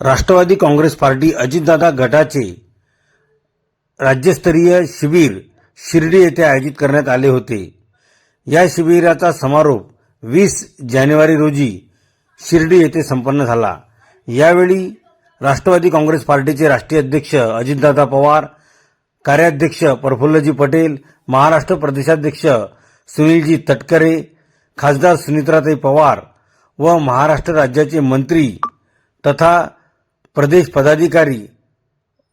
Rashtrawadi Congress party Ajitdada गटाचे राज्यस्तरीय शिबिर शिर्डी येथे आयोजित करण्यात आले होते. या शिबिराचा समारोप वीस जानेवारी रोजी शिर्डी येथे संपन्न झाला. यावेळी राष्ट्रवादी काँग्रेस पार्टीचे राष्ट्रीय अध्यक्ष अजितदादा पवार कार्याध्यक्ष प्रफुल्लजी पटेल महाराष्ट्र प्रदेशाध्यक्ष सुनीलजी तटकरे खासदार सुनित्राताई पवार व महाराष्ट्र राज्याचे मंत्री तथा प्रदेश पदाधिकारी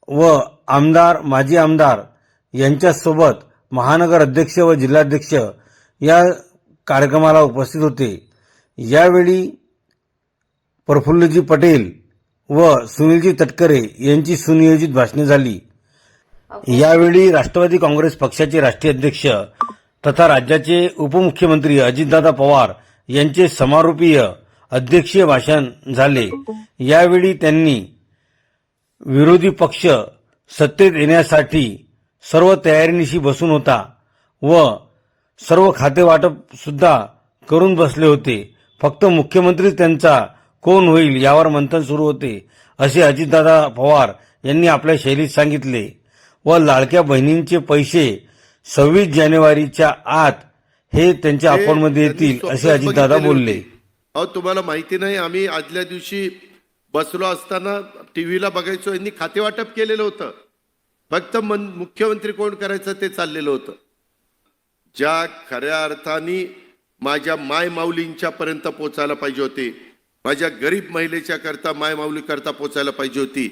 व आमदार माजी आमदार यांच्यासोबत महानगर अध्यक्ष व जिल्हाध्यक्ष या कार्यक्रमाला उपस्थित होते. यावेळी प्रफुल्लजी पटेल व सुनीलजी तटकरे यांची सुनियोजित भाषणे झाली. यावेळी राष्ट्रवादी काँग्रेस पक्षाचे राष्ट्रीय अध्यक्ष तथा राज्याचे उपमुख्यमंत्री अजितदादा पवार यांचे समारोपीय अध्यक्षीय भाषण झाले. यावेळी त्यांनी विरोधी पक्ष सत्तेत येण्यासाठी सर्व तयारीनिशी बसून होता व सर्व खातेवाटप सुद्धा करून बसले होते. फक्त मुख्यमंत्री त्यांचा कोण होईल यावर मंथन सुरू होते असे अजितदादा पवार यांनी आपल्या शैलीत सांगितले व लाडक्या बहिणींचे पैसे सव्वीस जानेवारीच्या आत हे त्यांच्या अकाउंटमध्ये येतील असे अजितदादा बोलले. अहो तुम्हाला माहिती नाही आम्ही आदल्या दिवशी बसलो असताना टीव्हीला बघायचो यांनी खाते वाटप केलेलं होतं. फक्त मन मुख्यमंत्री कोण करायचं ते चाललेलं होतं. ज्या खऱ्या अर्थाने माझ्या माय माऊलींच्या पर्यंत पोचायला पाहिजे होते माझ्या गरीब महिलेच्या करता माय माऊली करता पोचायला पाहिजे होती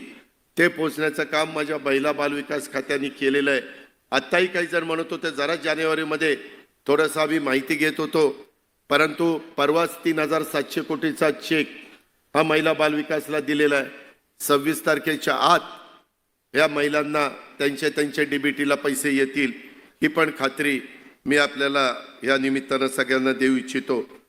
ते पोचण्याचं काम माझ्या महिला बालविकास खात्याने केलेलं आहे. आत्ताही काही जण म्हणत होते जरा जानेवारीमध्ये थोडंसं आम्ही माहिती घेत होतो. परंतु परवाच तीन हजार सातशे कोटीचा चेक हा महिला बालविकासला दिलेला आहे. सव्वीस तारखेच्या आत या महिलांना त्यांच्या त्यांच्या डीबीटीला पैसे येतील ही पण खात्री मी आपल्याला या निमित्तानं सगळ्यांना देऊ इच्छितो.